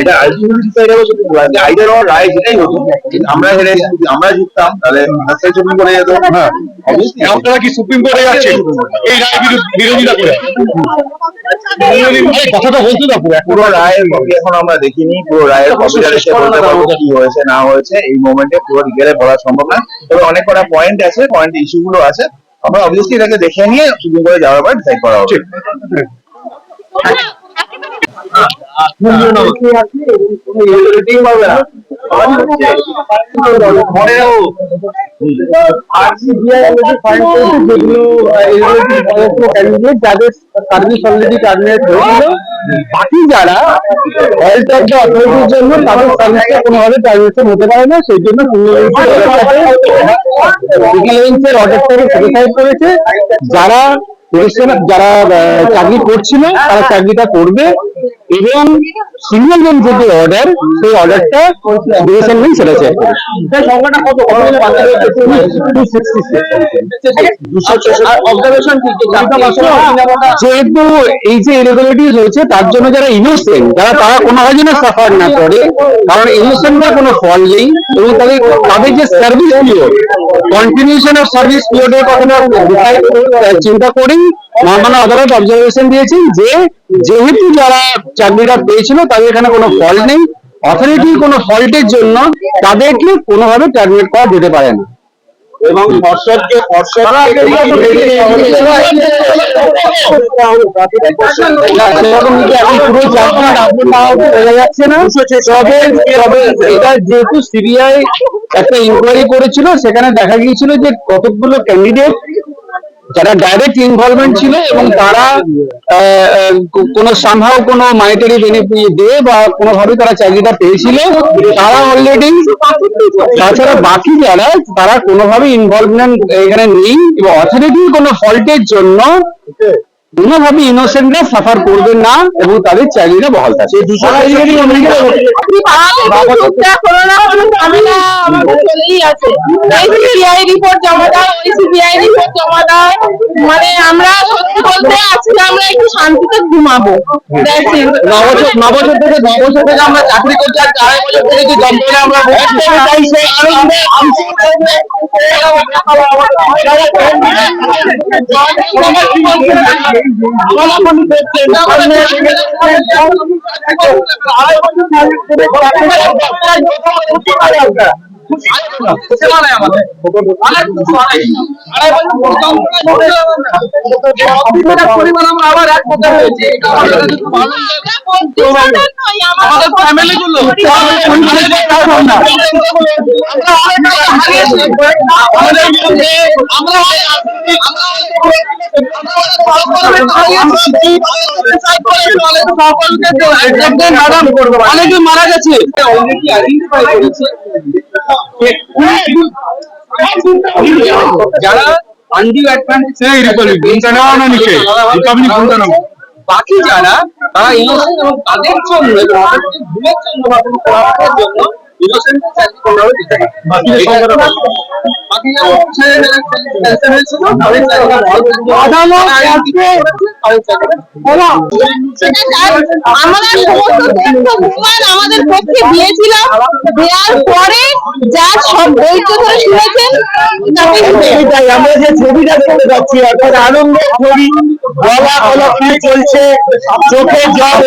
এটা শুধু হতো আমরা হেরে আমরা জিততাম তাহলে রাস্তায় চুপি করে যেত। হ্যাঁ আপনারা কি সুপ্রিম কোর্টে যাচ্ছেন? এই রায় বিরোধিতা করে। কথাটা বলতে দাও পুরো। পুরো রায়ের কপি এখন আমরা দেখিনি। পুরো রায়ের কপি এসে বলতে পারব কি হয়েছে না হয়েছে এই মোমেন্টে পুরো ডিটেলে বলা সম্ভব না। তবে অনেক কটা পয়েন্ট আছে পয়েন্ট ইস্যু গুলো আছে। আমরা অবভিয়াসলি এটাকে দেখে নিয়ে সুপ্রিম কোর্টে যাওয়ার পর ডিসাইড করা হবে আর সিবিআই অলরেডি ফাইন করেছে যেগুলো ইরেগুলারিটি পদার্থ ক্যান্ডিডেট যাদের সার্ভিস অলরেডি টার্মিনেট হয়েছিল বাকি যারা হেলথ অফ দ্য অথরিটির জন্য তাদের সার্ভিসটা কোনোভাবে টার্মিনেশন হতে পারে না সেই জন্য ভিজিলেন্সের অর্ডারটাকে স্যাটিসফাই করেছে। যারা যারা চাকরি করছিল তারা চাকরিটা করবে। এবং সিঙ্গেল যে অর্ডার সেই অর্ডারটা ডিভিশন বেঞ্চ ছেড়েছে সংখ্যাটা কত? যেহেতু এই যে ইরেগুলারিটিস হয়েছে তার জন্য যারা ইনোসেন্ট যারা তারা যেন সাফার না করে কারণ ইনোসেন্টরা কোনো ফল নেই এবং তাদের তাদের যে service period continuation of service পিরিয়ডের কথা চিন্তা করেই মহামান্য আদালত অবজারভেশন দিয়েছেন যে যেহেতু যারা চাকরিটা পেয়েছিল তাদের এখানে কোনো ফল্ট নেই। অথরিটির কোনো ফল্টের জন্য তাদেরকে কোনোভাবে টার্মিনেট করা যেতে পারে না। এবং পর্ষদকে সেরকম পুরো বোঝা যাচ্ছে না তবে এটা যেহেতু সিবিআই একটা ইনকোয়ারি করেছিল সেখানে দেখা গিয়েছিল যে কতগুলো ক্যান্ডিডেট যারা ডাইরেক্ট ইনভলভমেন্ট ছিল এবং তারা কোনো সামহাও কোনো মানিটারি বেনিফিট দিয়ে বা কোনোভাবে তারা চাকরিটা পেয়েছিল তারা অলরেডি তাছাড়া বাকি যারা তারা কোনোভাবে ইনভলভমেন্ট এখানে নেই এবং অথরিটির কোনো ফল্টের জন্য কোনোভাবে ইনোসেন্টরা সাফার করবে না এবং তাদের চাকরিটা বহাল সিবিআই রিপোর্ট জমা সিবিআই রিপোর্ট জমা দেয় মানে আমরা সত্যি বলতে আজকে আমরা একটু শান্তিতে ঘুমাবো নবছর নবছর থেকে নবছর থেকে আমরা চাকরি করছি আর আড়াই বছর থেকে যে যন্ত্রণা আমরা ভুগছি, তাই সেই আনন্দে পরিমাণ আমরা আবার এক কথা হয়েছে আমাদের ফ্যামিলি গুলো। অনেকে মারা গেছে। যারা আন্ডি অ্যাডভান্টেজ কোনটা নেওয়া না নিচে। রিপাবলিক নেওয়া বাকি যারা তারা ইনোসেন্ট এবং তাদের জন্য এবং তাদেরকে ভুলের জন্য বা কোনো জন্য ইনোসেন্ট চাকরি কোনোভাবে দিতে আমাদের পক্ষে দিয়েছিলাম দেওয়ার পরে যা সব ধরে শুনেছেন আমরা যে ছবিটা দেখতে পাচ্ছি অর্থাৎ আনন্দের ছবি গলা কলা চলছে, চোখে জল